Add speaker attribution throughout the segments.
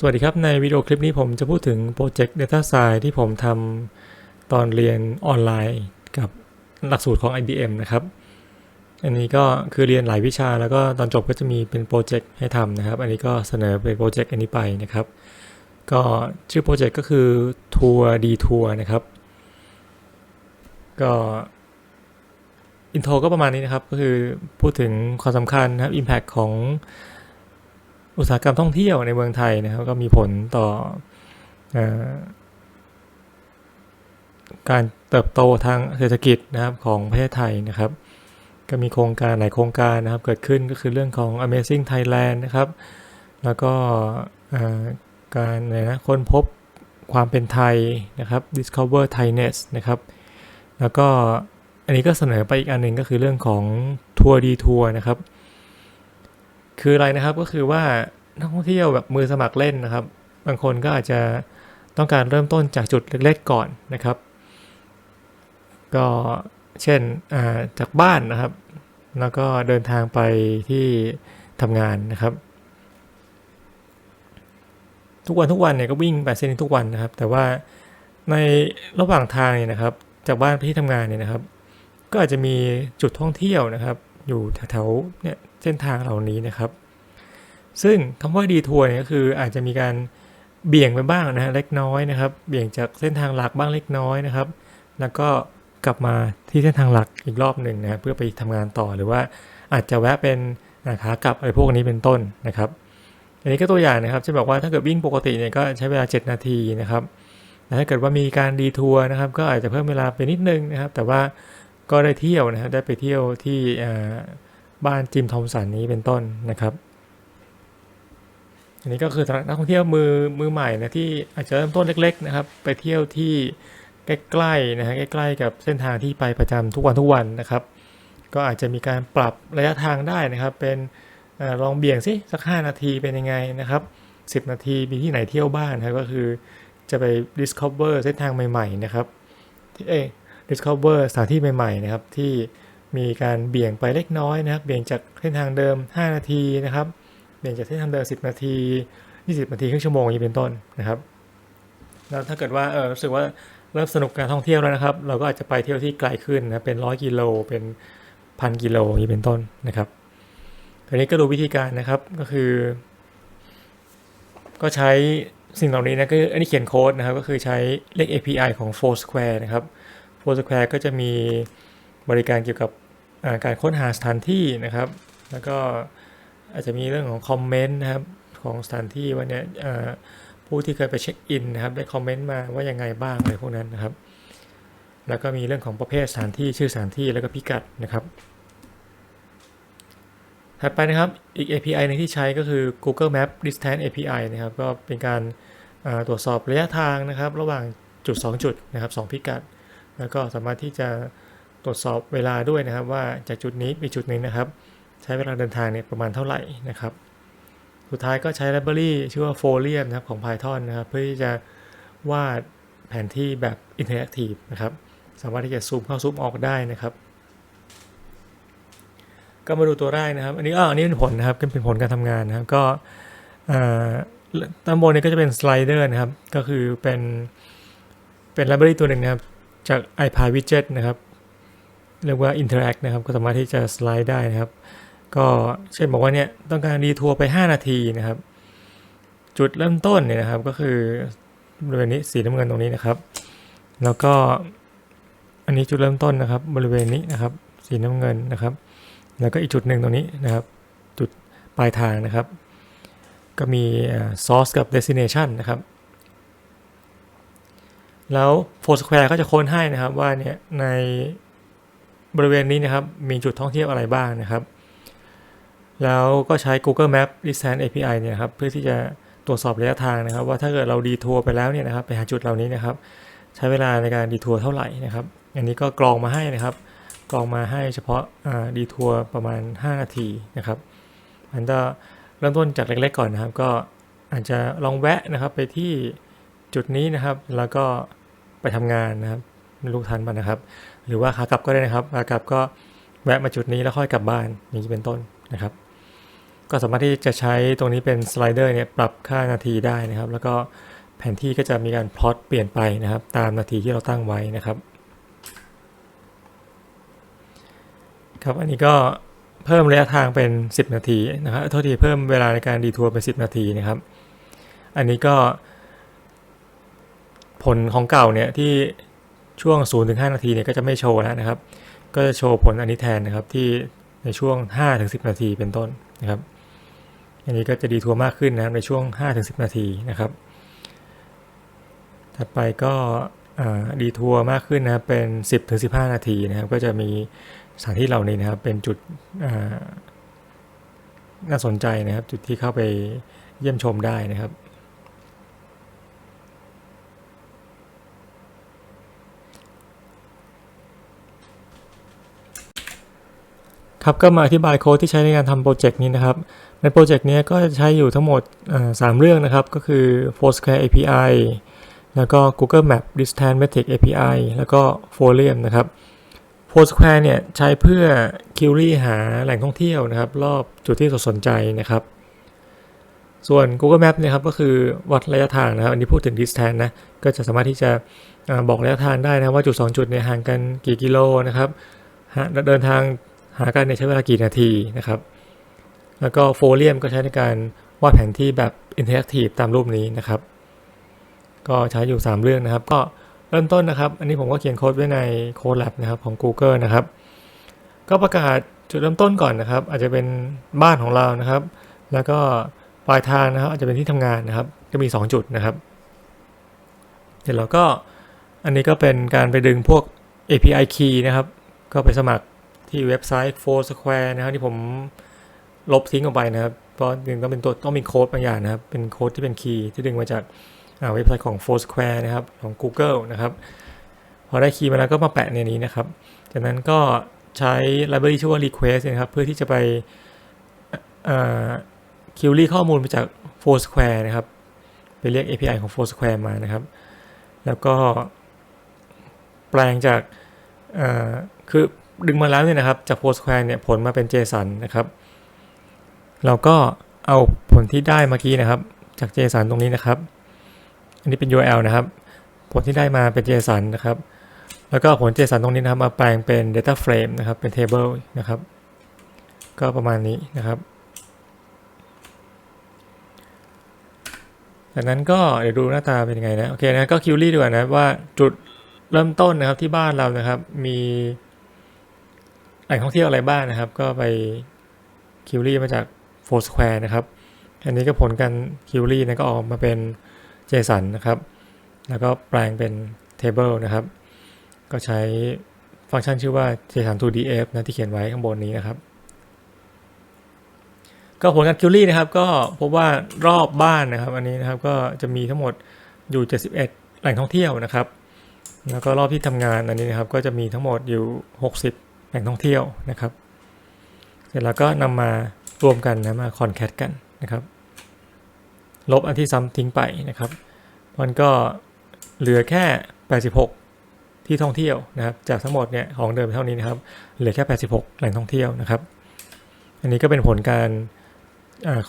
Speaker 1: สวัสดีครับ ในวิดีโอคลิปนี้ผมจะพูดถึงโปรเจกต์ Data Science ที่ผมทำตอนเรียนออนไลน์กับหลักสูตรของ IBM นะครับ อันนี้ก็คือเรียนหลายวิชาแล้วก็ตอนจบก็จะมีเป็นโปรเจกต์ให้ทำนะครับ อันนี้ก็เสนอเป็นโปรเจกต์อันนี้ไปนะครับ ก็ชื่อโปรเจกต์ก็คือทัวร์ดีทัวร์นะครับ ก็อินโทรก็ประมาณนี้นะครับ ก็คือพูดถึงความสำคัญนะครับ Impact ของ อุตสาหกรรมท่องเที่ยวในเมืองไทยนะครับก็มีผลต่ออการเติบโตทางเศรษฐกิจนะครับของประเทศไทยนะครับ ก็มีโครงการหลายโครงการนะครับเกิดขึ้นก็คือเรื่องของ Amazing Thailand นะครับ แล้วก็การไรนะค้นพบความเป็นไทยนะครับ Discover Thainess นะครับ แล้วก็อันนี้ก็เสนอไปอีกอันหนึ่งก็คือเรื่องของทัวร์ดีทัวร์นะครับ คืออะไรนะครับก็คือว่า นักท่องเที่ยวแบบมือสมัครเล่นนะครับ บางคนก็อาจจะต้องการเริ่มต้นจากจุดเล็กๆก่อนนะครับ ก็เช่นาจากบ้านนะครับ แล้วก็เดินทางไปที่ทำงานนะครับ ทุกวันทุกวันเนี่ยก็วิ่งไปเส้นทุกวันนะครับ แต่ว่าในระหว่างทางเนี่ยนะครับ จากบ้านไปที่ทำงานเนี่ยนะครับ ก็อาจจะมีจุดท่องเที่ยวนะครับ อยู่แถวๆเนี่ยเส้นทางเหล่านี้นะครับ ซึ่งคำว่าดีทัวร์เนี่ยก็คืออาจจะมีการเบี่ยงไปบ้างนะฮะเล็กน้อยนะครับ เบี่ยงจากเส้นทางหลักบ้างเล็กน้อยนะครับ แล้วก็กลับมาที่เส้นทางหลักอีกรอบหนึ่งนะเพื่อไปทำงานต่อหรือว่าอาจจะแวะเป็นขากลับอะไรพวกนี้เป็นต้นนะครับ อันนี้ก็ตัวอย่างนะครับจะบอกว่าถ้าเกิดวิ่งปกติเนี่ยก็ใช้เวลา 7 นาทีนะครับแต่ถ้าเกิดว่ามีการดีทัวร์นะครับ ก็อาจจะเพิ่มเวลาไปนิดนึงนะครับ แต่ว่าก็ได้เที่ยวนะครับได้ไปเที่ยวที่บ้านจิมทอมสันนี้เป็นต้นนะครับ อันนี้ก็คือสำหรับนักท่องเที่ยวมือมือใหม่นะที่อาจจะเริ่มต้นเล็ก ๆ นะครับ ไปเที่ยวที่ใกล้ๆนะฮะใกล้ๆกับเส้นทางที่ไปประจำทุกวันทุกวันนะครับ ก็อาจจะมีการปรับระยะทางได้นะครับ เป็นอลองเบี่ยงสิสัก 5 นาทีเป็นยังไงนะครับ 10 นาทีมีที่ไหนเที่ยวบ้างนะก็คือจะไป discover เส้นทางใหม่ๆนะครับที่เอ discover สถานที่ใหม่ๆนะครับที่มีการเบี่ยงไปเล็กน้อยนะครับ เบี่ยงจากเส้นทางเดิม 5 นาทีนะครับ เบี่ยจากเส้ทางเดิม10นาที 20 นาทีครึ่งชั่วโมงอย่างนี้เป็นต้นนะครับ แล้วถ้าเกิดว่าเออรู้สึกว่าเริ่มสนุกการท่องเที่ยวแล้วนะครับ เราก็อาจจะไปเที่ยวที่ไกลขึ้นนะเป็นร้อยกิโลเป็นพันกิโลอย่างนี้เป็นต้นนะครับทีนี้ก็ดูวิธีการนะครับก็คือ ก็ใช้สิ่งเหล่านี้นะก็อันนี้เขียนโค้ดนะครับ ก็คือใช้เลข API ของ Foursquare นะครับ Foursquare ก็จะมีบริการเกี่ยวกับการค้นหาสถานที่นะครับ แล้วก็ อาจจะมีเรื่องของคอมเมนต์นะครับของสถานที่ว่าเนี่ยผู้ที่เคยไปเช็คอินนะครับได้คอมเมนต์มาว่ายังไงบ้างอะไรพวกนั้นนะครับ แล้วก็มีเรื่องของประเภทสถานที่ชื่อสถานที่แล้วก็พิกัดนะครับ ถัดไปนะครับอีก API หนึงที่ใช้ก็คือ Google Map Distance API นะครับก็เป็นการตรวจสอบระยะทางนะครับ ระหว่างจุด 2 จุดนะครับ 2 พิกัด แล้วก็สามารถที่จะตรวจสอบเวลาด้วยนะครับ ว่าจากจุดนี้ไปจุดหนึ่งนะครับ ใช้เวลาเดินทางเนี่ยประมาณเท่าไหร่นะครับ สุดท้ายก็ใช้ library ชื่อว่า Folium นะครับของ Python นะครับเพื่อที่จะวาดแผนที่แบบ interactive นะครับ สามารถที่จะซูมเข้าซูมออกได้นะครับ ก็มาดูตัวแรกนะครับ อันนี้อ่าอันนี้เป็นผลนะครับก็เป็นผลการทำงานนะครับ ก็ตามบนนี้ก็จะเป็นสไลเดอร์นะครับ ก็คือเป็นเป็น library ตัวหนึ่งนะครับ จาก iPad Widget นะครับ เรียกว่า interact นะครับ ก็สามารถที่จะสไลด์ได้นะครับ ก็เช่นบอกว่าเนี่ยต้องการรีทัวร์ไป 5 นาทีนะครับ จุดเริ่มต้นเนี่ยนะครับก็คือบริเวณนี้สีน้ำเงินตรงนี้นะครับ แล้วก็อันนี้จุดเริ่มต้นนะครับ บริเวณนี้นะครับ สีน้ำเงินนะครับ แล้วก็อีกจุดหนึ่งตรงนี้นะครับ จุดปลายทางนะครับ ก็มีอ่า source กับ destination นะครับ แล้ว Foursquare ก็จะค้นให้นะครับว่าเนี่ยในบริเวณนี้นะครับมีจุดท่องเที่ยวอะไรบ้างนะครับ แล้วก็ใช้ Google Map Distance API เนี่ยครับเพื่อที่จะตรวจสอบระยะทางนะครับ ว่าถ้าเกิดเราดีทัวร์ไปแล้วเนี่ยนะครับไปหาจุดเหล่านี้นะครับ ใช้เวลาในการดีทัวร์เท่าไหร่นะครับ อันนี้ก็กรองมาให้นะครับ กรองมาให้เฉพาะดีทัวร์ประมาณ 5 นาทีนะครับมันก็เริ่มต้นจากเล็กๆก่อนนะครับ ก็อาจจะลองแวะนะครับไปที่จุดนี้นะครับ แล้วก็ไปทำงานนะครับไม่รู้ทันป่ะนะครับ หรือว่าขากลับก็ได้นะครับขากลับก็แวะมาจุดนี้แล้วค่อยกลับบ้านอย่างนี้เป็นต้นนะครับ ก็สามารถที่จะใช้ตรงนี้เป็นสไลเดอร์เนี่ยปรับค่านาทีได้นะครับ แล้วก็แผนที่ก็จะมีการพลอตเปลี่ยนไปนะครับ ตามนาทีที่เราตั้งไว้นะครับครับอันนี้ก็เพิ่มระยะทางเป็น 10 นาทีนะครับโทษทีเพิ่มเวลาในการดีทัวร์เป็น 10 นาทีนะครับ อันนี้ก็ ผลของเก่าเนี่ยที่ช่วง 0-5 นาทีเนี่ยก็จะไม่โชว์แล้วนะครับ ก็จะโชว์ผลอันนี้แทนนะครับที่ในช่วง 5-10 นาทีเป็นต้นนะครับ อันนี้ก็จะดีทัวร์มากขึ้นนะครับในช่วง 5-10 นาทีนะครับ ถัดไปก็ดีทัวร์มากขึ้นนะครับเป็น 10-15 นาทีนะครับ ก็จะมีสถานที่เหล่านี้นะครับเป็นจุดน่าสนใจนะครับ จุดที่เข้าไปเยี่ยมชมได้นะครับ ครับก็มาอธิบายโค้ดที่ใช้ในการทำโปรเจกต์นี้นะครับในโปรเจกต์นี้ก็จะใช้อยู่ทั้งหมด3เรื่องนะครับ ก็คือ Foursquare API แล้วก็ Google Map Distance Metric API แล้วก็ Folium นะครับ Foursquare เนี่ยใช้เพื่อคิวรี่หาแหล่งท่องเที่ยวนะครับ รอบจุดที่สนใจนะครับ ส่วน Google Map เนี่ยครับก็คือวัดระยะทางนะครับ อันนี้พูดถึง distance นะ ก็จะสามารถที่จะบอกระยะทางได้นะว่าจุด 2 จุดเนี่ยห่างกันกี่กิโลนะครับเดินทาง หากันเนี่ยใช้เวลากี่นาทีนะครับ แล้วก็โฟเลียมก็ใช้ในการวาดแผนที่แบบอินเทอร์แอคทีฟตามรูปนี้นะครับ ก็ใช้อยู่ 3 เรื่องนะครับ ก็เริ่มต้นนะครับ อันนี้ผมก็เขียนโค้ดไว้ในโค้ด lab นะครับของ Google นะครับ ก็ประกาศจุดเริ่มต้นก่อนนะครับ อาจจะเป็นบ้านของเรานะครับ แล้วก็ปลายทางนะครับ อาจจะเป็นที่ทำงานนะครับจะมี 2 จุดนะครับเดี๋ยวเราก็อันนี้ก็เป็นการไปดึงพวก API key นะครับ ก็ไปสมัคร ที่เว็บไซต์ Foursquare นะครับที่ผมลบทิ้งออกไปนะครับ เพราะนึงต้องเป็นตัวต้องมีโค้ดบางอย่างนะครับ เป็นโค้ดที่เป็นคีย์ที่ดึงมาจากเว็บไซต์ของ Foursquare นะครับ ของ Google นะครับ พอได้คีย์มาแล้วก็มาแปะในนี้นะครับ จากนั้นก็ใช้ library ชื่อว่า request นะครับ เพื่อที่จะไปคิวรี่ข้อมูลมาจาก Foursquare นะครับ ไปเรียก API ของ Foursquare มานะครับ แล้วก็แปลงจากคือ ดึงมาแล้วเนี่ยนะครับจาก Foursquare เนี่ยผลมาเป็น JSON นนะครับ เราก็เอาผลที่ได้เมื่อกี้นะครับ จาก JSON ตรงนี้นะครับ อันนี้เป็น URL นะครับ ผลที่ได้มาเป็น JSON นนะครับ แล้วก็ผล JSON ตรงนี้นะครับมาแปลงเป็น data frame นะครับเป็น table นะครับ ก็ประมาณนี้นะครับจากนั้นก็เดี๋ยวดูหน้าตาเป็นยังไงนะโอเคนะก็คิวรี่ดีกว่านะว่าจุดเริ่มต้นนะครับที่บ้านเรานะครับมี แหล่งท่องเที่ยวอะไรบ้างนะครับ ก็ไปคิวรี่มาจาก Foursquare นะครับ อันนี้ก็ผลการคิวรี่นะก็ออกมาเป็น JSON นนะครับ แล้วก็แปลงเป็น Table นะครับ ก็ใช้ฟังก์ชันชื่อว่า JSON to DF นะที่เขียนไว้ข้างบนนี้นะครับ ก็ผลการคิวรี่นะครับ ก็พบว่ารอบบ้านนะครับ อันนี้นะครับก็จะมีทั้งหมดอยู่ 71 แหล่งท่องเที่ยวนะครับ แล้วก็รอบที่ทำงานอันนี้นะครับ ก็จะมีทั้งหมดอยู่ 60 ล่งท่องเที่ยวนะครับ เสร็จแล้วก็นำมารวมกันนะมาคอนแคทกันนะครับ ลบอันที่ซ้ำทิ้งไปนะครับมันก็เหลือแค่ 86 ที่ท่องเที่ยวนะครับ จากทั้งหมดเนี่ยของเดิมเท่านี้นะครับ เหลือแค่ 86 แหล่งท่องเที่ยวนะครับ อันนี้ก็เป็นผลการ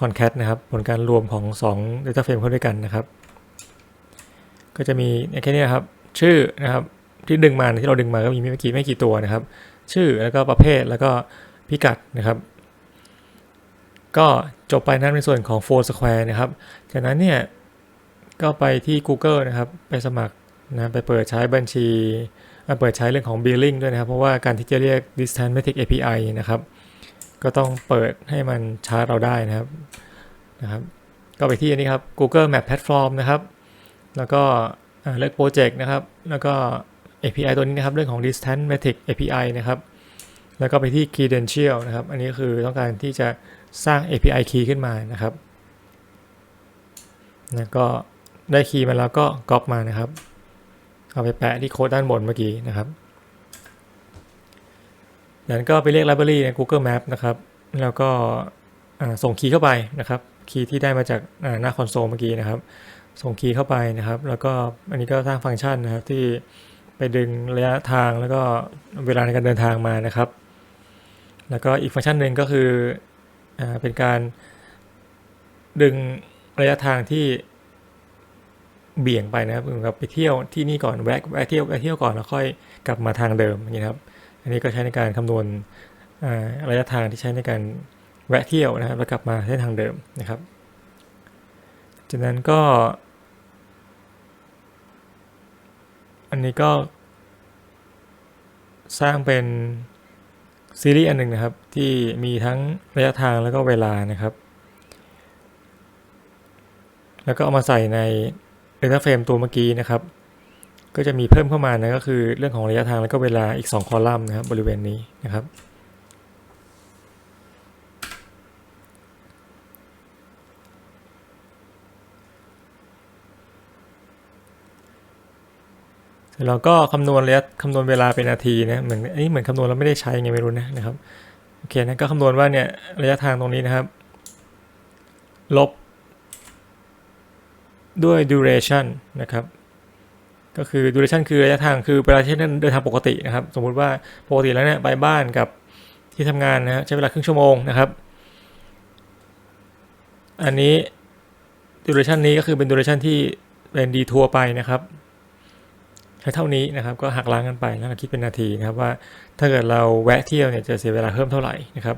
Speaker 1: คอนแคทนะครับ ผลการรวมของ2 Data Frame เข้าด้วยกันนะครับ ก็จะมีแค่นี้นะครับ ชื่อนะครับที่ดึงมาที่เราดึงมาก็มีไม่กี่ไม่กี่ตัวนะครับ ชื่อแล้วก็ประเภทแล้วก็พิกัดนะครับ ก็จบไปนั้นในส่วนของ Foursquare นะครับ จากนั้นเนี่ยก็ไปที่ Google นะครับ ไปสมัครนะไปเปิดใช้บัญชีเปิดใช้เรื่องของ billing ด้วยนะครับ เพราะว่าการที่จะเรียก distance metric API นะครับ ก็ต้องเปิดให้มันชาร์จเราได้นะครับนะครับ ก็ไปที่อันนี้ครับ Google Map Platform นะครับ แล้วก็เลือกโปรเจกต์นะครับ แล้วก็ API ตัวนี้นะครับเรื่องของ distance metric API นะครับแล้วก็ไปที่ credential นะครับ อันนี้คือต้องการที่จะสร้าง API key ขึ้นมานะครับนะก็ได้คีย์มาแล้วก็ก๊อปมานะครับ เอาไปแปะที่โค้ดด้านบนเมื่อกี้นะครับนั้นก็ไปเรียก library ใน Google Map นะครับ แล้วก็ส่งคีย์เข้าไปนะครับ คีย์ที่ได้มาจากหน้าคอนโซลเมื่อกี้นะครับ ส่งคีย์เข้าไปนะครับ แล้วก็อันนี้ก็สร้างฟังก์ชันนะครับที่ ไปดึงระยะทางแล้วก็เวลาในการเดินทางมานะครับ แล้วก็อีกฟังก์ชันหนึ่งก็คืออเป็นการดึงระยะทางที่เบี่ยงไปนะครับเหมือนกับไปเที่ยวที่นี่ก่อนแวะแวะเที่ยวแวะเที่ยวก่อนแล้วค่อยกลับมาทางเดิมอย่างนี้ครับ อันนี้ก็ใช้ในการคำนวณระยะทางที่ใช้ในการแวะเที่ยวนะครับแล้วกลับมาเส้นทางเดิมนะครับ จากนั้นก็ อันนี้ก็สร้างเป็นซีรีส์อันหนึ่งนะครับ ที่มีทั้งระยะทางแล้วก็เวลานะครับ แล้วก็เอามาใส่ในเลนส์เฟรมตัวเมื่อกี้นะครับ ก็จะมีเพิ่มเข้ามานะก็คือเรื่องของระยะทางแล้วก็เวลาอีก 2 คอลัมน์นะครับบริเวณนี้นะครับ สร็จแล้วก็คำนวณระยะคำนวณเวลาเป็นนาทีนะเหมือนอันนี้เหมือนคำนวณแล้วไม่ได้ใช้ไงไม่รู้นะนะครับโอเคนะก็คำนวณว่าเนี่ยระยะทางตรงนี้นะครับ ลบ ด้วย duration นะครับ ก็คือ duration คือระยะทางคือเวลาที่เดินทางปกตินะครับ สมมุติว่าปกติแล้วเนี่ยไปบ้านกับที่ทำงานนะฮะใช้เวลาครึ่งชั่วโมงนะครับ อันนี้ duration นี้ก็คือเป็น duration ที่เป็น detour ไปนะครับ เท่านี้นะครับก็หักล้างกันไปแล้วคิดเป็นนาทีนะครับว่าถ้าเกิดเราแวะเที่ยวเนี่ยจะเสียเวลาเพิ่มเท่าไหร่นะครับ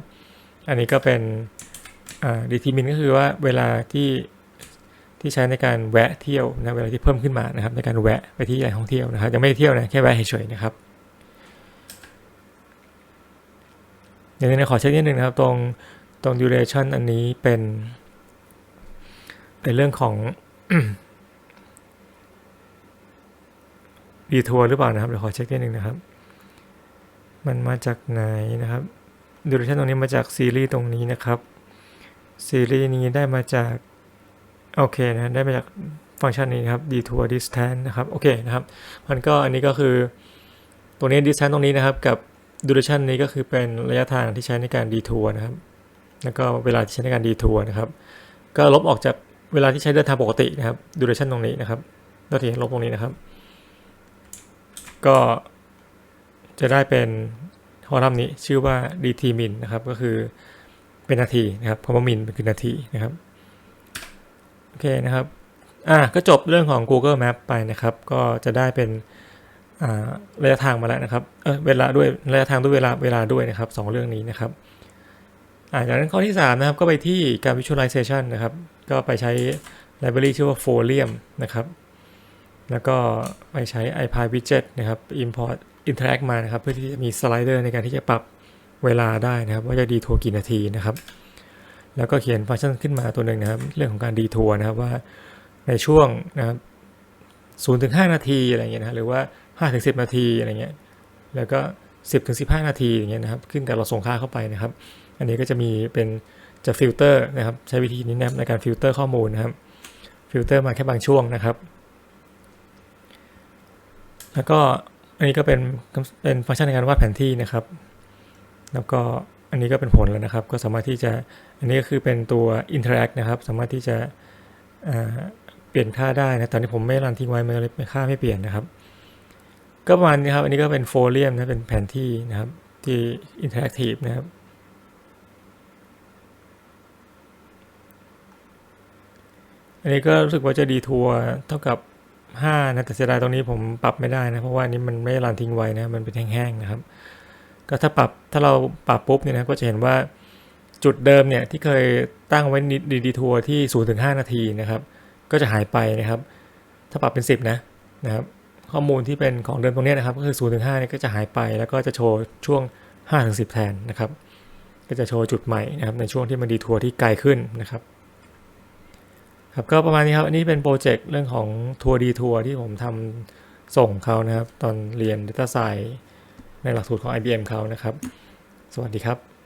Speaker 1: อันนี้ก็เป็นอ่า determine ก็คือว่าเวลาที่ที่ใช้ในการแวะเที่ยวนะเวลาที่เพิ่มขึ้นมานะครับ ในการแวะไปที่แหล่งท่องเที่ยวนะครับยังไม่เที่ยวนะแค่แวะเฉยๆนะครับเดี๋ยวนี้ขอเช็คนิดนึงนะครับ ตรงตรง duration อันนี้เป็นเป็นเรื่องของ ดีทัวร์หรือเปล่านะครับเดี๋ยวขอเช็คนิดนึงนะครับ มันมาจากไหนนะครับดูเรชันตรงนี้มาจากซีรีส์ตรงนี้นะครับซีรีส์นี้ได้มาจากโอเคนะได้มาจากฟังก์ชันนี้นครับ detour distance นะครับโอเคนะครับมันก็อันนี้ก็คือตรงนี้ distance ตรงนี้นะครับ กับ duration นี้ก็คือเป็นระยะทางที่ใช้ในการ detour นะครับ แล้วก็เวลาที่ใช้ในการ detour นะครับ ก็ลบออกจากเวลาที่ใช้เดินทางปกตินะครับ duration ตรงนี้นะครับเราทีลบตรงนี้นะครับ ก็จะได้เป็นคอลัมน์นี้ชื่อว่า dt min นะครับ ก็คือเป็นนาทีนะครับคำว่า min เป็นคือนาทีนะครับโอเคนะครับอะก็จบเรื่องของ Google Map ไปนะครับ ก็จะได้เป็นระยะทางมาแล้วนะครับเออเวลาด้วยระยะทางด้วยเวลาเวลาด้วยนะครับสองเรื่องนี้นะครับอ่าจากนั้นข้อที่ 3 นะครับ ก็ไปที่การ visualization นะครับ ก็ไปใช้ library ชื่อว่า Folium นะครับ แล้วก็ไปใช้ iPad widget นะครับ import interact มานะครับ เพื่อที่จะมีสไลเดอร์ในการที่จะปรับเวลาได้นะครับ ว่าจะดีทัวร์กี่นาทีนะครับ แล้วก็เขียนฟังก์ชันขึ้นมาตัวหนึ่งนะครับ เรื่องของการดีทัวร์นะครับว่าในช่วงนะครับ0ถึง5นาทีอะไรเงี้ยนะหรือว่า5ถึง10นาทีอะไรเงี้ยแล้วก็10ถึง15นาทีอย่างเงี้ยนะครับขึ้นกับเราส่งค่าเข้าไปนะครับ อันนี้ก็จะมีเป็นจะฟิลเตอร์นะครับ ใช้วิธีนี้นะครับในการฟิลเตอร์ข้อมูลนะครับฟิลเตอร์มาแค่บางช่วงนะครับ แล้วก็อันนี้ก็เป็นเป็นฟังก์ชันในการวาดแผนที่นะครับ แล้วก็อันนี้ก็เป็นผลแล้วนะครับ ก็สามารถที่จะอันนี้ก็คือเป็นตัว interact นะครับ สามารถที่จะเปลี่ยนค่าได้นะตอนนี้ผมไม่รันทิ้งไว้มันเลยค่าไม่เปลี่ยนนะครับ ก็ประมาณนี้ครับ อันนี้ก็เป็นโฟเลียมนะเป็นแผนที่นะครับที่ interactive นะครับอันนี้ก็รู้สึกว่าจะดีทัวร์เท่ากับ 5 นะแต่เสียดายตรงนี้ผมปรับไม่ได้นะเพราะว่านี้มันไม่รันทิ้งไว้นะมันเป็นแห้งๆนะครับ ก็ถ้าปรับถ้าเราปรับปุ๊บเนี่ยนะก็จะเห็นว่าจุดเดิมเนี่ยที่เคยตั้งไว้ดีดีทัวร์ที่0ูถึง5นาทีนะครับ ก็จะหายไปนะครับ ถ้าปรับเป็น 10 นะนะครับข้อมูลที่เป็นของเดิมตรงนี้นะครับ ก็คือ0ูถึง5เนี่ยก็จะหายไปแล้วก็จะโชว์ช่วง5ถึง10 แทนนะครับ ก็จะโชว์จุดใหม่นะครับในช่วงที่มันดีทัวร์ที่ไกลขึ้นนะครับ ครับก็ประมาณนี้ครับ อันนี้เป็นโปรเจกต์เรื่องของทัวร์ดีทัวร์ที่ผมทำส่งเขานะครับ ตอนเรียน Data Science ในหลักสูตรของ IBM เขานะครับ สวัสดีครับ